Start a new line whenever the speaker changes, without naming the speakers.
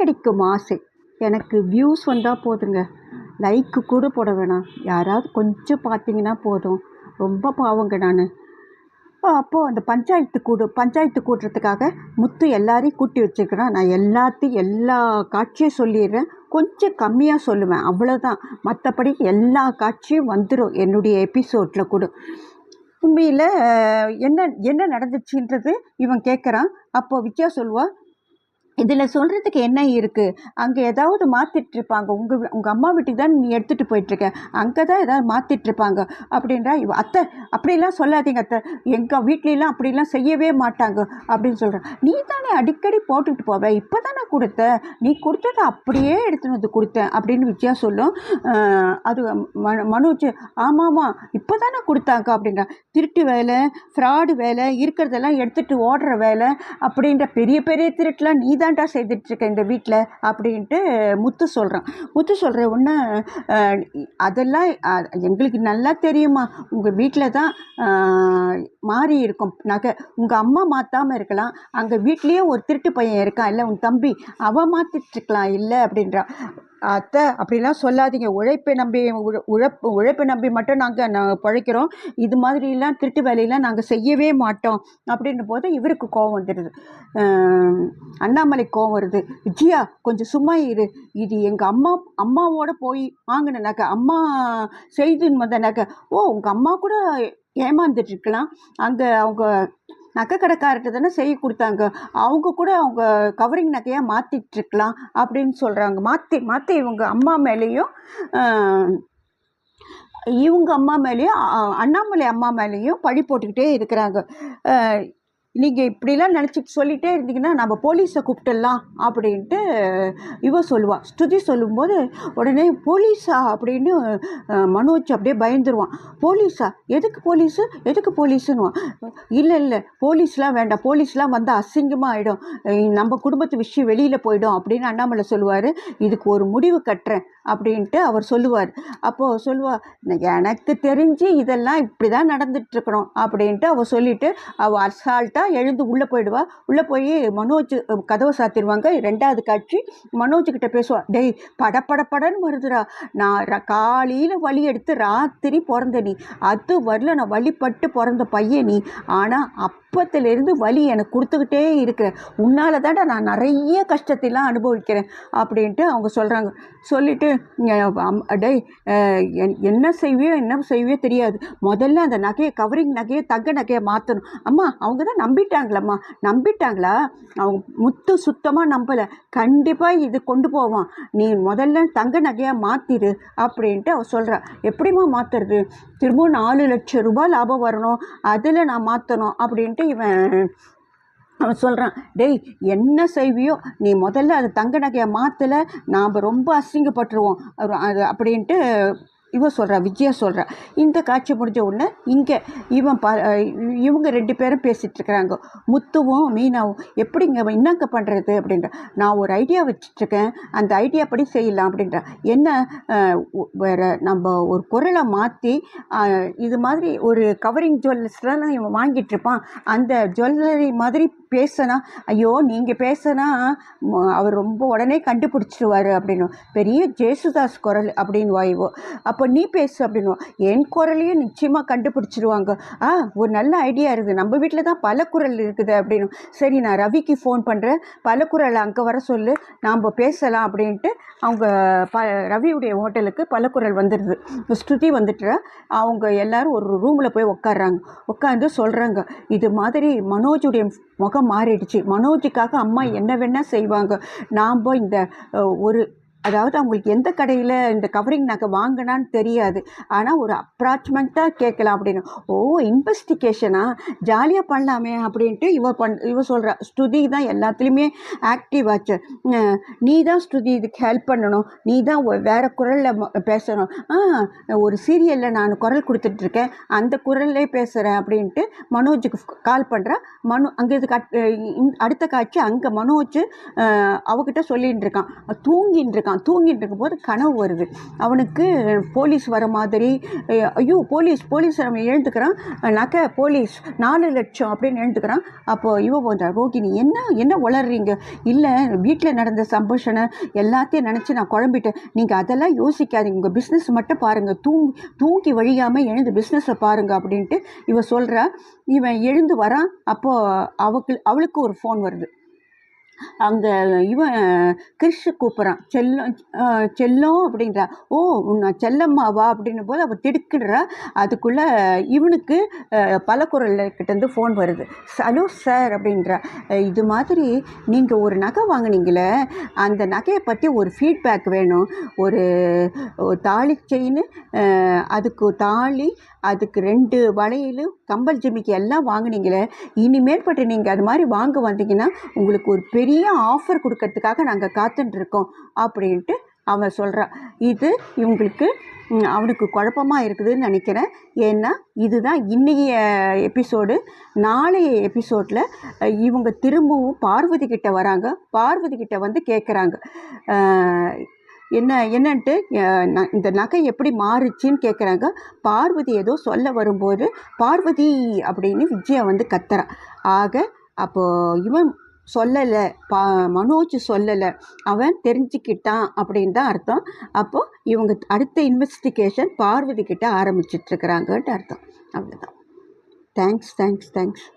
கிடைக்கும் ஆசை. எனக்கு வியூஸ் வந்தால் போதுங்க. லைக்கு கூட போட வேணாம். யாராவது கொஞ்சம் பார்த்தீங்கன்னா போதும். ரொம்ப பாவங்க நான். அப்போது அந்த பஞ்சாயத்து கூடு பஞ்சாயத்து கூட்டுறதுக்காக முத்து எல்லாரையும் கூட்டி வச்சுருக்கிறேன் நான் எல்லாத்தையும் எல்லா காட்சியும் சொல்லிடுறேன். கொஞ்சம் கம்மியாக சொல்லுவேன். அவ்வளோதான் மற்றபடி எல்லா காட்சியும் வந்துடும் என்னுடைய எபிசோடில் கூட. உண்மையில் என்ன என்ன நடந்துச்சுன்றது இவன் கேட்குறான் அப்போது வித்யா சொல்லுவாள் இதில் சொல்கிறதுக்கு என்ன இருக்குது அங்கே ஏதாவது மாற்றிட்டு இருப்பாங்க உங்கள் உங்கள் அம்மா வீட்டுக்கு தான் நீ எடுத்துகிட்டு போயிட்டுருக்க. அங்கே தான் ஏதாவது மாற்றிட்டு இருப்பாங்க அப்படின்றா இவ அத்தை அப்படிலாம் சொல்லாதீங்க அத்தை. எங்கள் வீட்லலாம் அப்படிலாம் செய்யவே மாட்டாங்க அப்படின்னு சொல்கிறேன் நீ தானே அடிக்கடி போட்டுக்கிட்டு போவ. இப்போ தானே கொடுத்த. நீ கொடுத்ததை அப்படியே எடுத்துன்னு வந்து கொடுத்தேன் அப்படின்னு வித்யா சொல்லும். அது ம மனோஜ் ஆமாம்மா இப்போ தானே கொடுத்தாங்க அப்படின்றா. திருட்டு வேலை ஃப்ராடு வேலை இருக்கிறதெல்லாம் எடுத்துகிட்டு ஓடுற வேலை அப்படின்ற பெரிய பெரிய திருட்டுலாம் நீ தான்டா செய்துட்ருக்க இந்த வீட்டில் அப்படின்ட்டு முத்து சொல்கிறான் முத்து சொல்கிற ஒன்று அதெல்லாம் எங்களுக்கு நல்லா தெரியுமா? உங்கள் வீட்டில் தான் மாறி இருக்கும் நகை. உங்கள் அம்மா மாற்றாமல் இருக்கலாம். அங்கே வீட்லேயே ஒரு திருட்டு பையன் இருக்கான். இல்லை உன் தம்பி அவன் மாற்றிட்டுருக்கலாம் இல்லை அப்படின்றா. அத்தை அப்படிலாம் சொல்லாதீங்க. உழைப்பை நம்பி உழைப்பு உழைப்பை நம்பி மட்டும் நாங்கள் நாங்கள் பழைக்கிறோம். இது மாதிரிலாம் திருட்டு வேலையெல்லாம் நாங்கள் செய்யவே மாட்டோம். அப்படின்ற போது இவருக்கு கோவம் வந்துடுது. அண்ணாமலை கோவம் வருது. விஜயா கொஞ்சம் சும்மா இரு. இது எங்கள் அம்மா அம்மாவோட போய் வாங்கின நகை. அம்மா செய்துன்னு வந்த நகை. ஓ உங்கள் அம்மா கூட ஏமாந்துட்டு இருக்கலாம். அங்கே அவங்க நகை கடைக்கார்ட்ட தானே செய்ய கொடுத்தாங்க. அவங்க கூட அவங்க கவரிங் நகையாக மாற்றிட்டுருக்கலாம் அப்படின்னு சொல்கிறாங்க மாற்றி மாற்றி இவங்க அம்மா மேலேயும் இவங்க அம்மா மேலேயும் அண்ணாமலை அம்மா மேலேயும் பழி போட்டுக்கிட்டே இருக்கிறாங்க. நீங்கள் இப்படிலாம் நினச்சிட்டு சொல்லிகிட்டே இருந்தீங்கன்னா நம்ம போலீஸை கூப்பிட்டுடலாம் அப்படின்ட்டு இவ சொல்லுவாள் ஸ்துதி சொல்லும்போது உடனே போலீஸா? அப்படின்னு மனோஜ் அப்படியே பயந்துருவான். போலீஸா? எதுக்கு போலீஸு? எதுக்கு போலீஸுன்னுவான். இல்லை இல்லை போலீஸ்லாம் வேண்டாம். போலீஸ்லாம் வந்து அசிங்கமாக ஆகிடும் நம்ம குடும்பத்து விஷயம் வெளியில் போயிடும் அப்படின்னு அண்ணாமலை சொல்லுவார். இதுக்கு ஒரு முடிவு கட்டுறேன் அப்படின்ட்டு அவர் சொல்லுவார். அப்போது சொல்லுவாள் எனக்கு தெரிஞ்சு இதெல்லாம் இப்படி தான் நடந்துட்டுருக்கணும் அப்படின்ட்டு அவள் சொல்லிவிட்டு அவள் அசால்ட்டாக எழுந்து உள்ளே போயிடுவா. உள்ளே போய் மனோஜ் கதவை சாத்திடுவாங்க. ரெண்டாவது காட்சி மனோஜ் கிட்ட பேசுவா. டேய் படப்படப்படன்னு வருதுடா. நான் காலையில் வலி எடுத்து ராத்திரி பிறந்த நீ. அது வரல. நான் வழிபட்டு பிறந்த பையன் நீ. ஆனால் அப்பத்திலேருந்து வலி எனக்கு கொடுத்துக்கிட்டே இருக்கிற உன்னால் தான்டா நான் நிறைய கஷ்டத்தைலாம் அனுபவிக்கிறேன். அப்படின்ட்டு அவங்க சொல்கிறாங்க சொல்லிவிட்டு டேய் என்- என்ன செய்வியோ என்ன செய்வியோ தெரியாது. முதல்ல அந்த நகையை கவரிங் நகையை தங்க நகையை மாற்றணும் அம்மா அவங்க தான் நம்பிட்டாங்களம்மா. நம்பிட்டாங்களா? அவங்க முத்து சுத்தமாக நம்பலை. கண்டிப்பாக இது கொண்டு போவான். நீ முதல்ல தங்க நகையாக மாற்றிடு அப்படின்ட்டு அவ சொல்கிறான் எப்படிம்மா மாற்றுறது திரும்பவும் நாலு லட்சம் ரூபாய் லாபம் வரணும். அதில் நான் மாற்றணும் அப்படின்ட்டு இவன் அவன் சொல்கிறான் டேய் என்ன செய்வியோ? நீ முதல்ல அது தங்க நகையை மாற்றலை நாம் ரொம்ப அசிங்கப்பட்டுருவோம். அது அப்படின்ட்டு இவன் சொல்கிறா விஜயா சொல்கிறா இந்த காட்சி முடிஞ்ச உடனே இங்கே இவன் ப இவங்க ரெண்டு பேரும் பேசிகிட்டு இருக்கிறாங்க. முத்துவும் மீனாவும் எப்படிங்க என்னங்க பண்ணுறது அப்படின்ற. நான் ஒரு ஐடியா வச்சிட்ருக்கேன். அந்த ஐடியா படி செய்யலாம். அப்படின்ற. என்ன வேறு நம்ம ஒரு குரலை மாற்றி இது மாதிரி ஒரு கவரிங் ஜுவல்லர்ஸ்லாம் இவன் வாங்கிட்டு இருப்பான் அந்த ஜுவல்லரி மாதிரி பேசினா ஐயோ நீங்கள் பேசினா அவர் ரொம்ப உடனே கண்டுபிடிச்சிடுவார் அப்படின்னு பெரிய ஜேசுதாஸ் குரல் அப்படின்னு வாய்வோ அப்போ நீ பேசு அப்படின்னுவோம் என் குரலையும் நிச்சயமாக கண்டுபிடிச்சிடுவாங்க ஆ ஒரு நல்ல ஐடியா இருக்குது. நம்ம வீட்டில் தான் பல குரல் இருக்குது அப்படின்னு சரி நான் ரவிக்கு ஃபோன் பண்ணுறேன் பல குரல் அங்கே வர சொல்லு. நாம் பேசலாம் அப்படின்ட்டு அவங்க ப ரவியுடைய ஹோட்டலுக்கு பல குரல் வந்துடுது ஸ்ருதி வந்துட்டு அவங்க எல்லாரும் ஒரு ரூமில் போய் உட்காடுறாங்க உட்காந்து சொல்கிறாங்க இது மாதிரி மனோஜுடைய முகம் மாறிடுச்சு. மனோஜுக்காக அம்மா என்ன வேணால் செய்வாங்க. நாம் இந்த ஒரு அதாவது அவங்களுக்கு எந்த கடையில் இந்த கவரிங் நாங்கள் வாங்கினான்னு தெரியாது. ஆனால் ஒரு அப்ராச்மெண்ட்டாக கேட்கலாம் அப்படின்னு. ஓ இன்வெஸ்டிகேஷனா ஜாலியாக பண்ணலாமே அப்படின்ட்டு இவ பண் இவ சொல்கிறா ஸ்ருதி தான் எல்லாத்துலேயுமே ஆக்டிவ் ஆச்சு. நீ தான் ஸ்ருதி இதுக்கு ஹெல்ப் பண்ணணும். நீ தான் வேறு குரலில் பேசணும். ஆ ஒரு சீரியலில் நான் குரல் கொடுத்துட்ருக்கேன் அந்த குரல்லே பேசுகிறேன் அப்படின்ட்டு மனோஜுக்கு கால் பண்ணுறா மனோ அங்கே இது கட் அடுத்த காட்சி அங்கே மனோஜ் அவகிட்ட சொல்லின்னு இருக்கான். தூங்கின்னு இருக்கான். இருக்கான். தூங்கிட்டு இருக்கும்போது கனவு வருது. அவனுக்கு போலீஸ் வர மாதிரி ஐயோ போலீஸ் போலீஸ் அவன் எழுந்துக்கிறான். நகை போலீஸ் நாலு லட்சம் அப்படின்னு எழுந்துக்கிறான். அப்போ இவ போன்றா ரோகிணி என்ன என்ன வளர்றீங்க இல்லை வீட்டில் நடந்த சம்பஷனை எல்லாத்தையும் நினச்சி நான் குழம்பிட்டேன். நீங்கள் அதெல்லாம் யோசிக்காதீங்க. உங்கள் பிஸ்னஸ் மட்டும் பாருங்கள் தூங்கி தூங்கி வழியாமல் எழுந்து பிஸ்னஸை பாருங்க அப்படின்ட்டு இவ சொல்கிறா இவன் எழுந்து வரான். அப்போது அவக்கு அவளுக்கு ஒரு ஃபோன் வருது. அங்கே இவன் கிறிஷ் கூப்பிட்றான். செல்லம் செல்லம் அப்படின்றா. ஓ உன்னை செல்லம்மாவா அப்படின்னும் போது அவள் திடுக்கிடுறா. அதுக்குள்ளே இவனுக்கு பல குரல்கிட்டேருந்து ஃபோன் வருது. ஹலோ சார் அப்படின்றா. இது மாதிரி நீங்கள் ஒரு நகை வாங்கினீங்களே அந்த நகையை பற்றி ஒரு ஃபீட்பேக் வேணும். ஒரு ஒரு தாலி செயின் அதுக்கு தாலி அதுக்கு ரெண்டு வளையல் கம்பல் ஜிமிக்கு எல்லாம் வாங்குனீங்களே இனிமேற்பட்டு நீங்கள் அது மாதிரி வாங்க வந்தீங்கன்னா உங்களுக்கு ஒரு பெரிய ஆஃபர் கொடுக்கறதுக்காக நாங்கள் காத்துட்ருக்கோம் அப்படின்ட்டு அவன் சொல்கிறான் இது இவங்களுக்கு அவனுக்கு குழப்பமாக இருக்குதுன்னு நினைக்கிறேன். ஏன்னா இதுதான் இன்றைய எபிசோடு நாளைய எபிசோடில் இவங்க திரும்பவும் பார்வதி கிட்ட வராங்க. பார்வதி கிட்ட வந்து கேட்குறாங்க என்ன என்னன்ட்டு இந்த நகை எப்படி மாறுச்சின்னு கேட்குறாங்க பார்வதி ஏதோ சொல்ல வரும்போது பார்வதி அப்படின்னு விஜயா வந்து கத்துறா. ஆக அப்போது இவன் சொல்லலை. பா மனோஜ் சொல்லலை. அவன் தெரிஞ்சுக்கிட்டான் அப்படின்னு தான் அர்த்தம். அப்போது இவங்க அடுத்த இன்வெஸ்டிகேஷன் பார்வதி கிட்ட ஆரம்பிச்சிட்ருக்குறாங்கன்ட்டு அர்த்தம். அவ்வளோதான் தேங்க்ஸ் தேங்க்ஸ் தேங்க்ஸ்